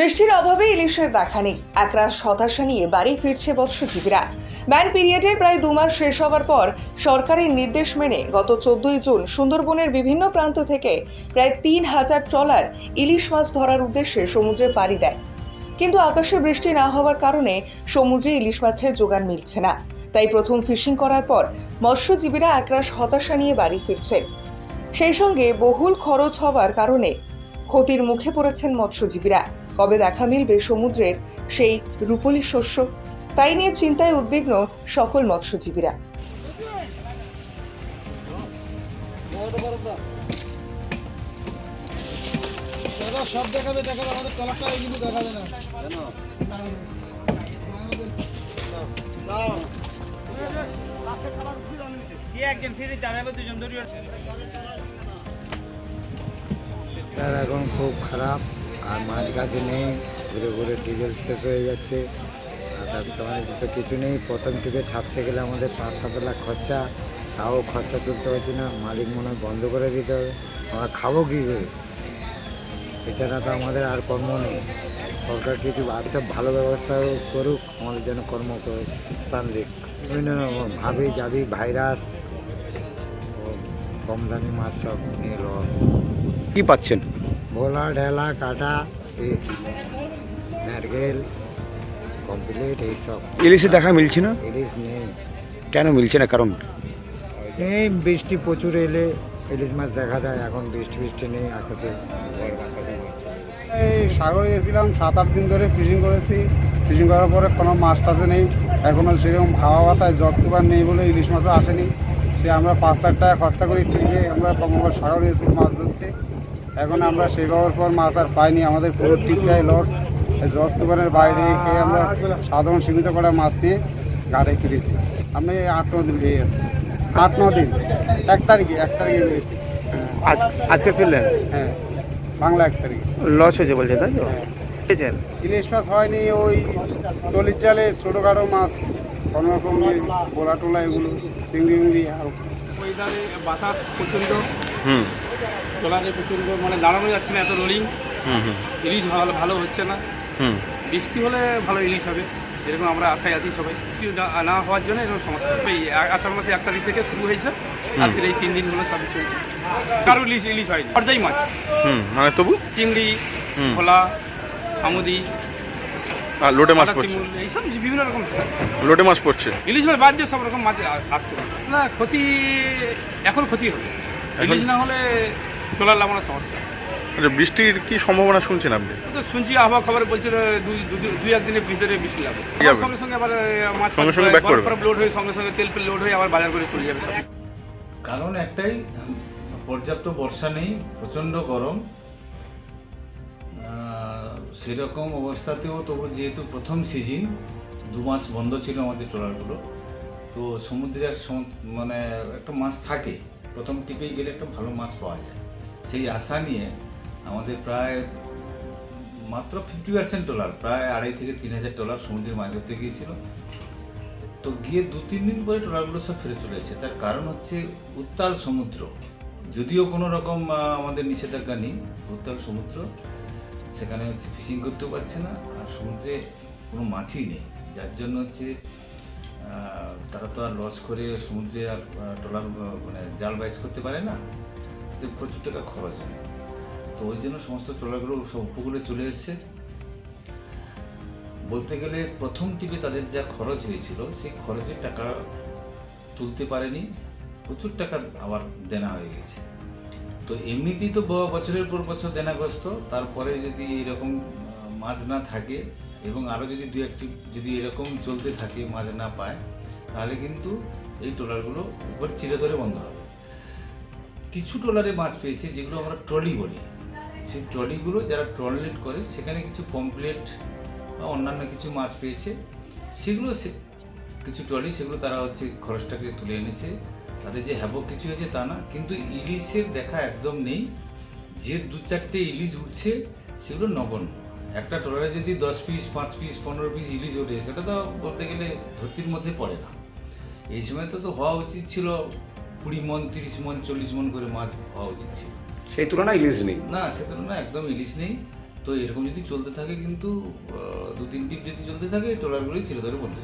বৃষ্টির অভাবে ইলিশের দেখা নেই। একরাশ হতাশা নিয়ে বাড়ি ফিরছে মৎস্যজীবীরা ব্যান পিরিয়ডের প্রায় দু মাস শেষ হওয়ার পর সরকারের নির্দেশ মেনে গত চোদ্দই জুন সুন্দরবনের বিভিন্ন প্রান্ত থেকে প্রায় তিন হাজার ট্রলার ইলিশ মাছ ধরার উদ্দেশ্যে সমুদ্রে পাড়ি দেয়। কিন্তু আকাশে বৃষ্টি না হওয়ার কারণে সমুদ্রে ইলিশ মাছের যোগান মিলছে না। তাই প্রথম ফিশিং করার পর মৎস্যজীবীরা একরাশ হতাশা নিয়ে বাড়ি ফিরছেন। সেই সঙ্গে বহুল খরচ হওয়ার কারণে ক্ষতির মুখে পড়েছেন মৎস্যজীবীরা। কবে দেখা মিলবে সমুদ্রের সেই রূপলি শস্য? তাই নিয়ে চিন্তায় উদ্বিগ্ন সকল মৎস্যজীবীরা। দেখাবে দুজন তার এখন খুব খারাপ, আর মাছ গাছ নেই, ঘুরে ঘুরে ডিজেল শেষ হয়ে যাচ্ছে। আর ব্যবসা বাণিজ্য তো কিছু নেই, প্রথম টিপে ছাড়তে গেলে আমাদের পাঁচ সাত লাখ খরচা, তাও খরচা তুলতে পারছি না, মালিক মনে হয় বন্ধ করে দিতে হবে। আমরা খাব কী করে? এছাড়া তো আমাদের আর কর্ম নেই। সরকার কিছু আচ্ছা ভালো ব্যবস্থা করুক, আমাদের যেন কর্মস্থান দিক। বিভিন্ন ভাবি যাবি, ভাইরাস কম দামি মাছ সব নিয়ে লস কি পাচ্ছেন? ভোলা ঢেলা কাটা নারকেল কমপ্লিট এইসব। ইলিশে দেখা মিলছে না? ইলিশ নেই। কেন মিলছে না? কারণ? এই বৃষ্টি প্রচুর এলে ইলিশ মাছ দেখা যায়। এখন বৃষ্টি বৃষ্টি নেই আকাশে। এই সাগরে গেছিলাম সাত আট দিন ধরে ফিশিং করেছি। ফিশিং করার পরে কোনো মাছ টাছে নেই। এখনও সেরকম হাওয়া বাতায় জগ তুবার নেই বলে ইলিশ মাছও আসেনি। সে আমরা পাঁচ লাখ টাকা খরচা করি ঠিকই। আমরা বঙ্গোপসাগর সাগরে গেছি মাছ ধরতে। এখন আমরা সে পাওয়ার পর মাছ আর পাইনি আমাদের পুরো টিপটাই লস জগ তুবারের বাইরে খেয়ে আমরা সাধারণ সীমিত করা মাছ দিয়ে ঘাটে ফিরেছি আমি আট ন দিন হয়ে গেছি। আট ন দিন। এক তারিখে এক তারিখে গিয়েছি হ্যাঁ আজ আজকে ফিরলেন? হ্যাঁ বাংলা এক তারিখে। লস হয়েছে বলছে তাই তো? পেয়েছেন ইলিশ মাছ হয়নি ওই টলির জালে ছোটোখাটো মাছ কোনো রকম ওই বোলা টোলা এগুলো চিংড়ি মিংড়ি বাতাস প্রচণ্ড। ট্রলারে প্রচণ্ড মানে দাঁড়ানো যাচ্ছে না এত রোলিং ইলিশ ভালো ভালো হচ্ছে না। হুম। বৃষ্টি হলে ভালো ইলিশ হবে। যেরকম আমরা আশায় আছি সবাই। বৃষ্টি না- হওয়ার জন্য এরকম সমস্যা এই আষাঢ় মাসে এক তারিখ থেকে শুরু হয়েছে। আজকের এই তিন দিন হলো সব চলছে। কারও ইলিশ ইলিশ হয়নি। পর্যায়ী মাছ। হুম মানে তবু? চিংড়ি। ভোলা আমুদি আর লোটে মাছ কাঁটা পড়ছে? শিমুল এইসব বিভিন্ন রকম লোটে মাছ পড়ছে? ইলিশ মাছ বাদ দিয়ে সব রকম মাছ আসছে। না ক্ষতি এখন ক্ষতি হবে। ইলিশ না হলে তোলার লাগানোর সমস্যা। আচ্ছা বৃষ্টির কি সম্ভাবনা শুনছেন আপনি? তো শুনছি আবহাওয়া খবরে বলছিল দুই দুই- দুই একদিনের ভিতরে বৃষ্টি হবে? সঙ্গে সঙ্গে আবার মাছ সঙ্গে সঙ্গে back করবে? লোড হয়ে সঙ্গে সঙ্গে তেল ফেল লোড হয়ে আবার বাজার করে চলে যাবে কারণ একটাই পর্যাপ্ত বর্ষা নেই প্রচণ্ড গরম। সেরকম অবস্থাতেও তবু যেহেতু প্রথম সিজন দু মাস বন্ধ ছিল আমাদের ট্রলারগুলো তো সমুদ্রে এক সম- মানে একটা মাছ থাকে। প্রথম টিপেই গেলে একটা ভালো মাছ পাওয়া যায়। সেই আশা নিয়ে আমাদের প্রায় মাত্র ফিফটি পার্সেন্ট ট্রলার প্রায় আড়াই থেকে তিন হাজার ট্রলার সমুদ্রের মাছ ধরতে গিয়েছিল। তো গিয়ে দু, তিন দিন পরে ট্রলারগুলো সব ফিরে চলে এসেছে। তার কারণ হচ্ছে উত্তাল সমুদ্র। যদিও কোনো রকম আমাদের নিষেধাজ্ঞা নেই, উত্তাল সমুদ্র। সেখানে হচ্ছে ফিশিং করতেও পারছে না, আর সমুদ্রে কোনো মাছই নেই। যার জন্য হচ্ছে তারা তো আর লস করে সমুদ্রে আর ট্রলার মানে জাল বাইজ করতে পারে না। প্রচুর টাকা খরচ হয়। তো ওই জন্য সমস্ত ট্রলারগুলো সব উপকূলে চলে এসছে। বলতে গেলে প্রথম টিপে তাদের যা খরচ হয়েছিল, সেই খরচের টাকা তুলতে পারেনি। প্রচুর টাকা আবার দেনা হয়ে গেছে। তো এমনিতেই তো বছরের পর বছর দেনাগ্রস্ত। তারপরে যদি এরকম মাছ না থাকে এবং আরও যদি দু একটি যদি এরকম চলতে থাকে মাছ না পায়, তাহলে কিন্তু এই ট্রলারগুলো একবার চিরতরে বন্ধ হবে। কিছু ট্রলারে মাছ পেয়েছে, যেগুলো আমরা ট্রলি বলি। সেই ট্রলিগুলো যারা ট্রলনেট করে, সেখানে কিছু কমপ্লেট বা অন্যান্য কিছু মাছ পেয়েছে। সেগুলো সে, কিছু ট্রলি, সেগুলো তারা হচ্ছে খরচটাকে তুলে এনেছে। তাদের যে হ্যাবক কিছু হয়েছে তা না, কিন্তু ইলিশের দেখা একদম নেই। যে দু চারটে ইলিশ উঠছে, সেগুলো নগণ্য। একটা ট্রলারে যদি দশ পিস পাঁচ পিস পনেরো পিস ইলিশ ওঠে সেটা তো বলতে গেলে ধরতির মধ্যে পড়ে না। এই সময় তো তো হওয়া উচিত ছিল কুড়ি মন তিরিশ মন চল্লিশ মন করে মাছ হওয়া উচিত ছিল। সেই তুলনায় ইলিশ নেই। না সে তুলনায় একদম ইলিশ নেই। তো এরকম যদি চলতে থাকে কিন্তু দু তিন টিপ যদি চলতে থাকে ট্রলারগুলোই ছিল ধরে বলবে